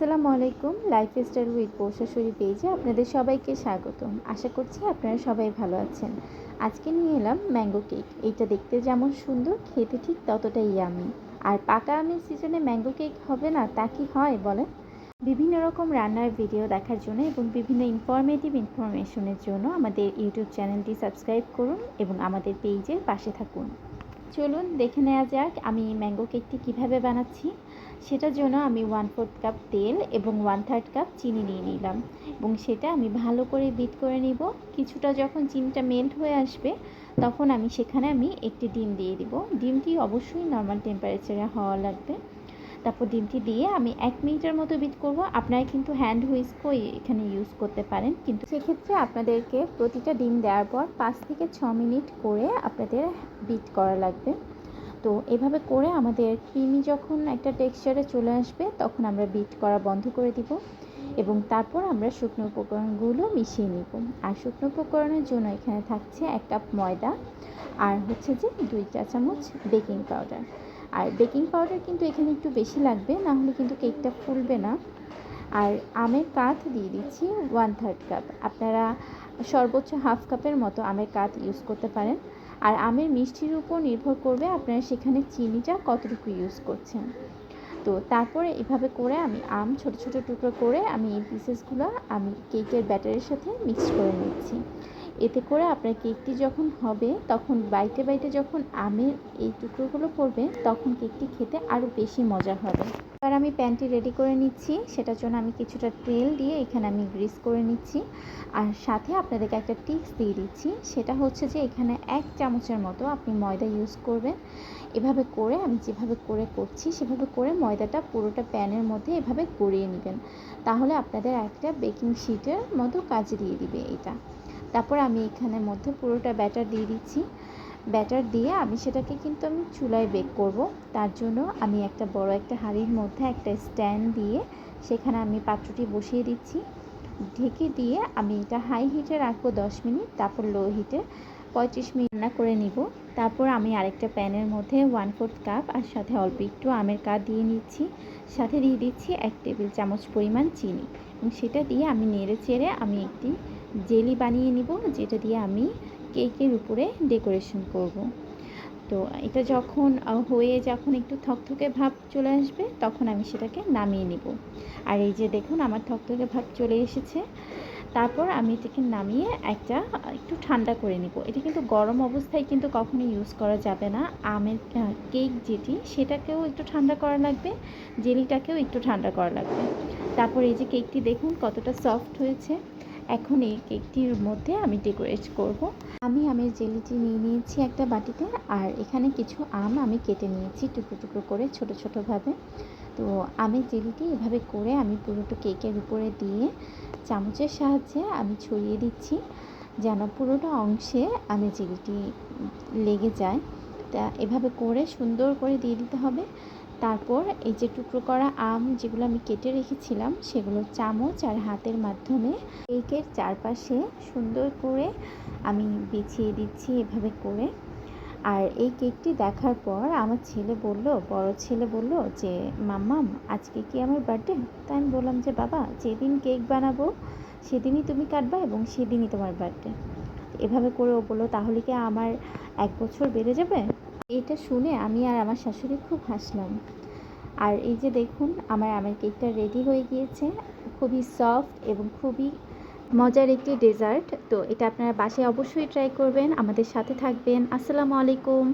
আসসালামু আলাইকুম life style with পৌষাশুরি পেজে আপনাদের সবাইকে স্বাগতম। আশা করছি আপনারা সবাই ভালো আছেন। আজকে নিয়ে এলাম ম্যাঙ্গো কেক এইটা দেখতে যেমন সুন্দর, খেতে ঠিক ততটাই ইয়ামি আর পাকা আমের সিজনে ম্যাঙ্গো কেক হবে না, তা কি হয় বলেন? বিভিন্ন রকম রান্নার ভিডিও দেখার জন্য এবং বিভিন্ন ইনফরমেটিভ ইনফরমেশনের জন্য আমাদের ইউটিউব চ্যানেলটি সাবস্ক্রাইব করুন এবং আমাদের পেজের পাশে থাকুন। চলুন দেখে নেওয়া যাক আমি ম্যাঙ্গো কেকটি কীভাবে বানাচ্ছি। সেটার জন্য আমি ওয়ান ফোর্থ কাপ তেল এবং ওয়ান থার্ড কাপ চিনি নিয়ে নিলাম এবং সেটা আমি ভালো করে বিট করে নিব। কিছুটা যখন চিনিটা মেল্ট হয়ে আসবে, তখন আমি সেখানে আমি একটি ডিম দিয়ে দিব। ডিমটি অবশ্যই নর্মাল টেম্পারেচারে হওয়া লাগবে। তারপর ডিমটি দিয়ে আমি এক মিনিটের মতো বিট করব। আপনারা কিন্তু হ্যান্ড হুইস্কও এখানে ইউজ করতে পারেন। কিন্তু সেক্ষেত্রে আপনাদেরকে প্রতিটা ডিম দেওয়ার পর পাঁচ থেকে ছ মিনিট করে আপনাদের বিট করা লাগবে। তো এভাবে করে আমাদের ক্রিমি যখন একটা টেক্সচারে চলে আসবে, তখন আমরা বিট করা বন্ধ করে দিব এবং তারপর আমরা শুকনো উপকরণগুলো মিশিয়ে নিব। আর শুকনো উপকরণের জন্য এখানে থাকছে এক কাপ ময়দা আর হচ্ছে যে দুই চা চামচ বেকিং পাউডার আর বেকিং পাউডার কিন্তু এখানে একটু বেশি লাগবে, না হলে কিন্তু কেকটা ফুলবে না। আর আমের কাঠ দিয়ে দিচ্ছি ওয়ান থার্ড কাপ আপনারা সর্বোচ্চ হাফ কাপের মতো আমের কাঠ ইউজ করতে পারেন। আর আমের মিষ্টির উপর নির্ভর করবে আপনারা সেখানে চিনিটা কতটুকু ইউজ করছেন। তো তারপরে এভাবে করে আমি আম ছোট ছোট টুকরো করে আমি এই পিসেসগুলো আমি কেকের ব্যাটারের সাথে মিক্স করে নিচ্ছি। এতে করে আপনার কেকটি যখন হবে, তখন বাইটে বাইটে যখন আমের এই টুকরোগুলো পড়বে, তখন কেকটি খেতে আরও বেশি মজা হবে। এবার আমি প্যানটি রেডি করে নিচ্ছি। সেটার জন্য আমি কিছুটা তেল দিয়ে এখানে আমি গ্রিস করে নিচ্ছি। আর সাথে আপনাদেরকে একটা টিপস দিয়ে দিচ্ছি। সেটা হচ্ছে যে এখানে এক চামচের মতো আপনি ময়দা ইউজ করবেন। এভাবে করে আমি যেভাবে করে করছি, সেভাবে করে ময়দাটা পুরোটা প্যানের মধ্যে এভাবে গড়িয়ে নেবেন। তাহলে আপনাদের একটা বেকিং শিটের মতো কাজে দিয়ে দিবে এটা। তারপর আমি এখানে মধ্যে পুরোটা ব্যাটার দিয়ে দিচ্ছি। ব্যাটার দিয়ে আমি সেটাকে কিন্তু আমি চুলায় বেক করব। তার জন্য আমি একটা বড় একটা হাঁড়ির মধ্যে একটা স্ট্যান্ড দিয়ে সেখানে আমি পাত্রটি বসিয়ে দিচ্ছি। ঢেকে দিয়ে আমি এটা হাই হিটে রাখব দশ মিনিট, তারপর লো হিটে পঁয়ত্রিশ মিনিট রান্না করে নিব। তারপর আমি আরেকটা প্যানের মধ্যে ওয়ান ফোর্থ কাপ আর সাথে অল্প একটু আমের কাপ দিয়ে নিচ্ছি। সাথে দিয়ে দিচ্ছি এক টেবিল চামচ পরিমাণ চিনি। এবং সেটা দিয়ে আমি নেড়ে চেড়ে আমি একটি জেলি বানিয়ে নিব, যেটা দিয়ে আমি কেকের উপরে ডেকোরেশন করব। তো এটা যখন হয়ে যখন একটু থকথকে ভাব চলে আসবে, তখন আমি সেটাকে নামিয়ে নিব। আর এই যে দেখুন, আমার থকথকে ভাব চলে এসেছে। তারপর আমি এটাকে নামিয়ে একটা, একটু ঠান্ডা করে নিব। এটা কিন্তু গরম অবস্থায় কিন্তু কখনো ইউজ করা যাবে না। আমের কেক যেটি, সেটাকেও একটু ঠান্ডা করা লাগবে, জেলিটাকেও একটু ঠান্ডা করা লাগবে। তারপর এই যে কেকটি দেখুন, কতটা সফট হয়েছে। এখন এই কেকটির মধ্যে আমি ডেকোরেট করব। আমি আমের জেলিটি নিয়ে নিয়েছি একটা বাটিতে আর এখানে কিছু আম আমি কেটে নিয়েছি টুকরো টুকরো করে ছোট ছোটোভাবে তো আমের জেলিটি এভাবে করে আমি পুরোটা কেকের উপরে দিয়ে চামচের সাহায্যে আমি ছড়িয়ে দিচ্ছি যেন পুরোটা অংশে আমের জেলিটি লেগে যায়। তা এভাবে করে সুন্দর করে দিয়ে দিতে হবে। তারপর এই যে টুকরো করা আম যেগুলো আমি কেটে রেখেছিলাম, সেগুলো চামচ আর হাতের মাধ্যমে কেকের চারপাশে সুন্দর করে আমি বিছিয়ে দিচ্ছি এভাবে করে। আর এই কেকটি দেখার পর আমার ছেলে বলল, বড় ছেলে বলল যে, মাম্মাম, আজকে কি আমার বার্থডে? তাই আমি বললাম যে, বাবা, যেদিন কেক বানাবো, সেদিনই তুমি কাটবা এবং সেদিনই তোমার বার্থডে। এভাবে করে ও বলল, তাহলে কি আমার এক বছর বেড়ে যাবে? এটা শুনে আমি আর আমার শাশুড়ি খুব হাসলাম। আর এই যে দেখুন, আমার আমের কেকটা রেডি হয়ে গিয়েছে। খুবই সফট এবং খুবই মজার একটি ডেজার্ট তো এটা আপনারা বাসায় অবশ্যই ট্রাই করবেন। আমাদের সাথে থাকবেন। আসসালামু আলাইকুম।